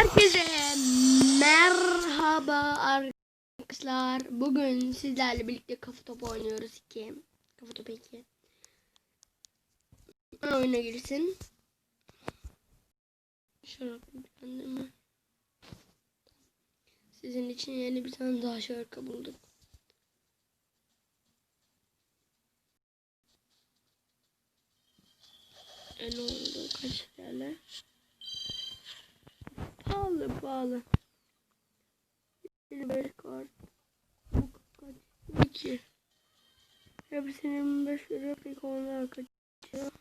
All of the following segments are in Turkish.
Herkese merhaba arkadaşlar. Bugün sizlerle birlikte kafa topu oynuyoruz 2. Kafa topu 2. Oyuna girsin. Şarap. Sizin için yeni bir tane daha şarkı bulduk. E ne oldu? Kaç TL? Pahalı pahalı. 25 kart. Bu kaç? 2. Hepsinin 5 lira pek onlar kaçıyor.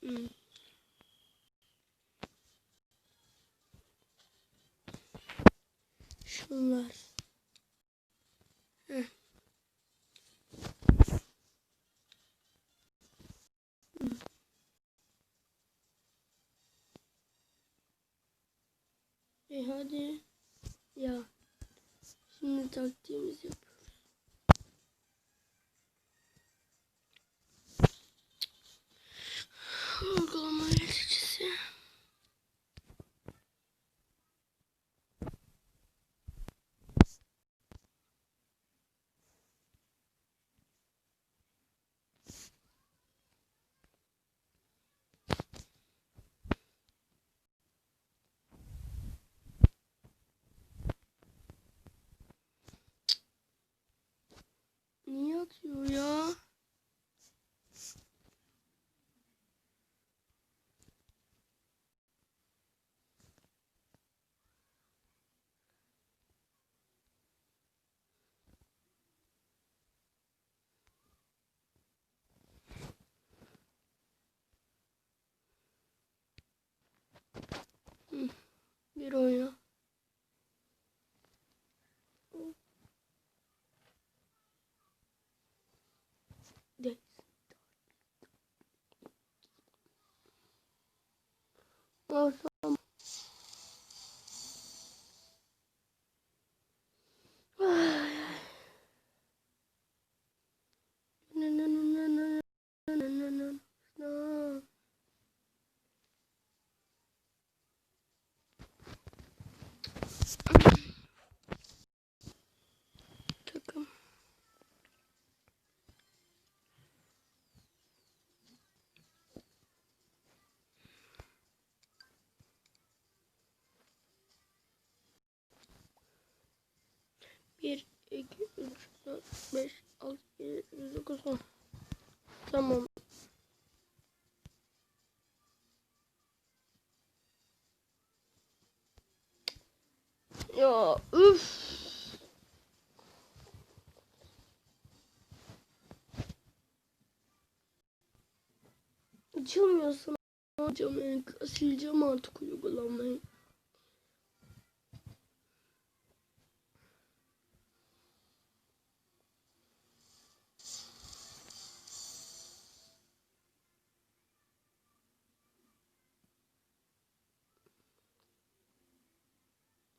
Hmm. Şunlar. Heh. Hmm. E hadi. Ya. Şimdi taktiğimizi yapıyoruz. Niye atıyor ya? Hı, Bir oyna. Ya üf. Açılmıyorsun. Yani sileceğim artık uygulamayı.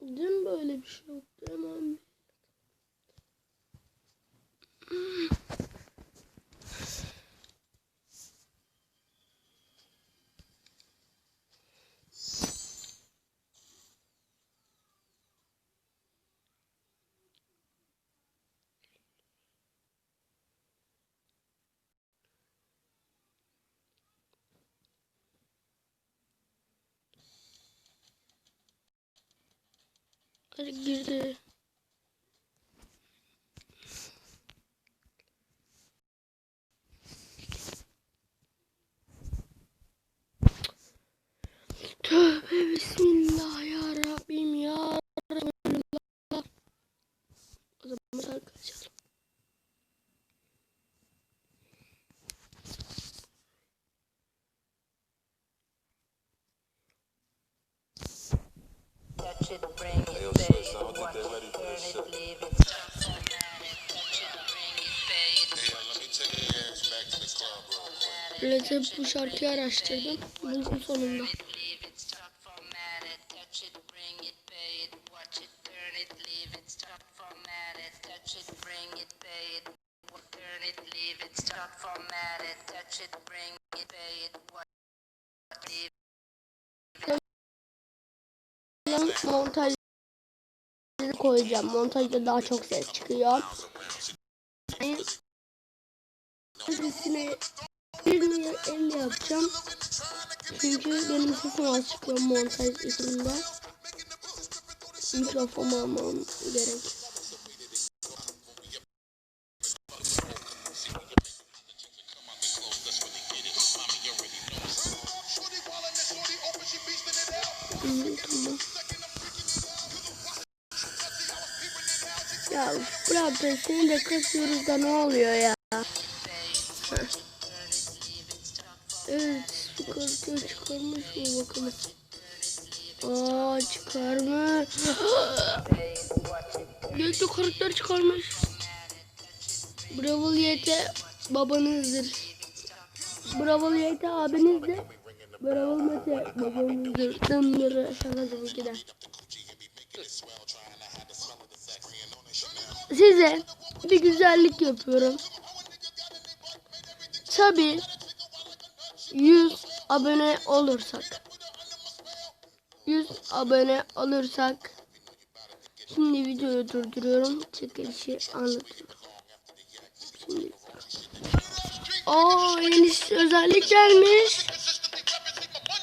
Dün böyle bir şey yoktu hemen. Hadi girdi. should bring it. You bu şarkıyı araştırdım. Sonunda. Koyacağım. Montajda daha çok ses çıkıyor. Yani sesini birini elle yapacağım. Çünkü benim sesim az çıkıyor montaj işinde. Mikrofon almam gerek. Tamam. Ya Fırat seni de kasıyoruz da ne oluyor ya? Heh. Evet çıkartıyor çıkarmış mı bakalım. Aa çıkarmış. Gökte karakter çıkarmış. Bravo YT babanızdır. Bravo YT abinizdir. Bravo Mete babanızdır. Dınları şaka tabii ki Size bir güzellik yapıyorum. Tabi 100 abone olursak 100 abone olursak Şimdi videoyu durduruyorum. Çekilişi anlatıyorum. Şimdi Oo yeni özellik gelmiş.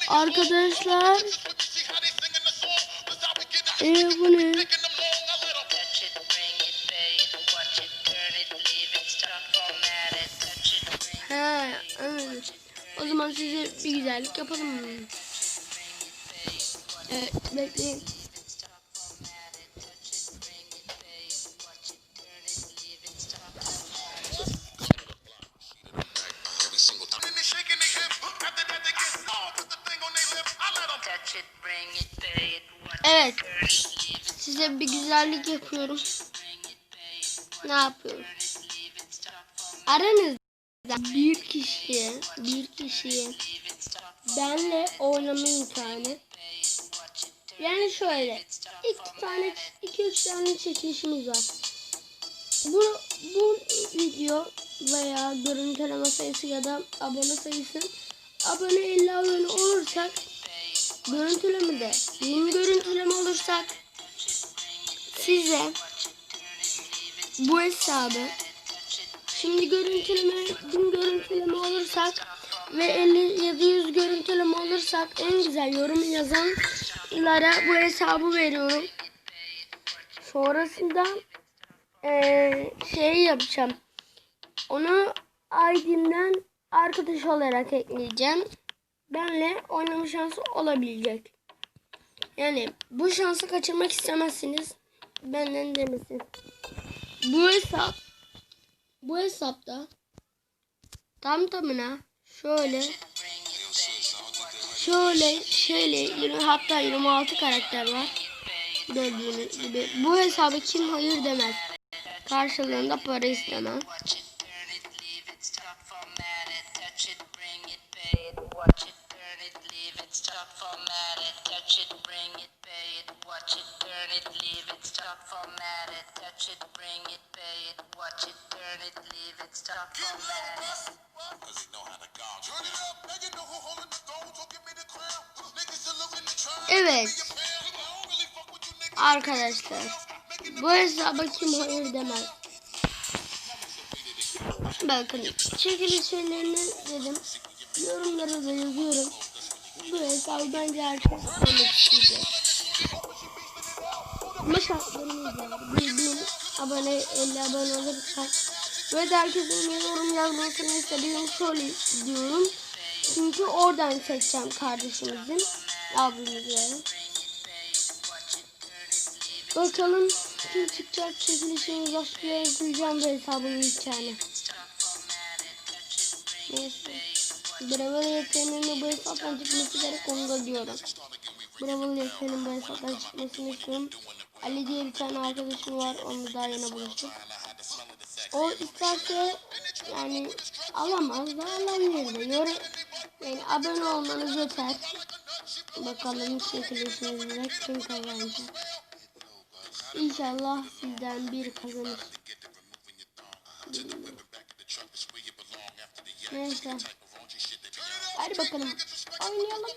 Arkadaşlar ee, bu ne? He, evet. O zaman size bir güzellik yapalım. Evet, bekleyin. Evet, size bir güzellik yapıyorum. Ne yapıyorum? Aranızda bir kişiye, bir kişiye benle oynama imkanı. Yani şöyle, iki tane, iki üç tane çekilişimiz var. Bu, bu video veya görüntüleme sayısı ya da abone sayısı abone 50 abone olursak görüntülemede 20 görüntüleme olursak size bu hesabı şimdi görüntüleme 1000 görüntüleme olursak ve 50 ya da 100 görüntüleme olursak en güzel yorum yazanlara bu hesabı veriyorum. Sonrasında eee şey yapacağım. Onu ID'mden arkadaş olarak ekleyeceğim. Benle oynama şansı olabilecek. Yani bu şansı kaçırmak istemezsiniz. Benden demesi. Bu hesap bu hesapta tam tamına şöyle şöyle şöyle 20, hatta 26 karakter var. Gördüğünüz gibi. Bu hesabı kim hayır demez. Karşılığında para istemem. Turn it, leave it, start format it. Cause he know how to gouge. Turn it up, now you know who holding the throne, so give me the crown. Niggas saluting the tribe. Evet arkadaşlar. Bu hesaba kim hayır demez. Bakın çekiliş şeylerini dedim. Yorumlara da yazıyorum. Bu hesabı bence herkes oynamak isteyecek. Ama şartlarımız var. Bir bin abone 50 abone olursak ve de herkesin yorum yazmasını istediğim şöyle diyorum. Çünkü oradan seçeceğim kardeşimizin abimizin. Bakalım kim çıkacak çekilişimiz başlıyor yazacağım da hesabımın hikayeni. Neyse. Bravo yeteneğinin bu hesaptan çıkması gerek onu da diyorum. Bravo yeteneğinin bu hesaptan çıkmasını istiyorum. Ali diye bir tane arkadaşım var onu daha yeni buluştuk. O isterse yani alamaz da alabilir de. Yorum, yani abone olmanız yeter. Bakalım çekilişimizde kim kazanacak. İnşallah sizden bir kazanır. Neyse. Hadi bakalım. Oynayalım.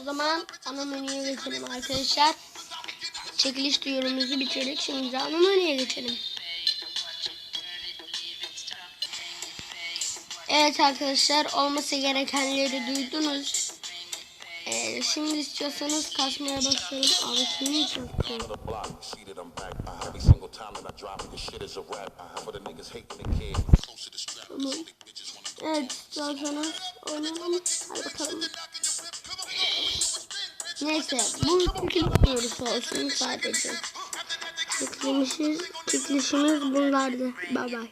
O zaman ana menüye geçelim arkadaşlar. Çekiliş duyurumuzu bitirdik. Şimdi de ana menüye geçelim. Evet arkadaşlar olması gerekenleri duydunuz. Ee, şimdi istiyorsanız kasmaya başlayalım. Abi kimin çok. Evet istiyorsanız oynayalım. Hadi bakalım. Neyse bu çekiliş duyurusu olsun sadece. Çekilişimiz, çekilişimiz bunlardı. Bye bye.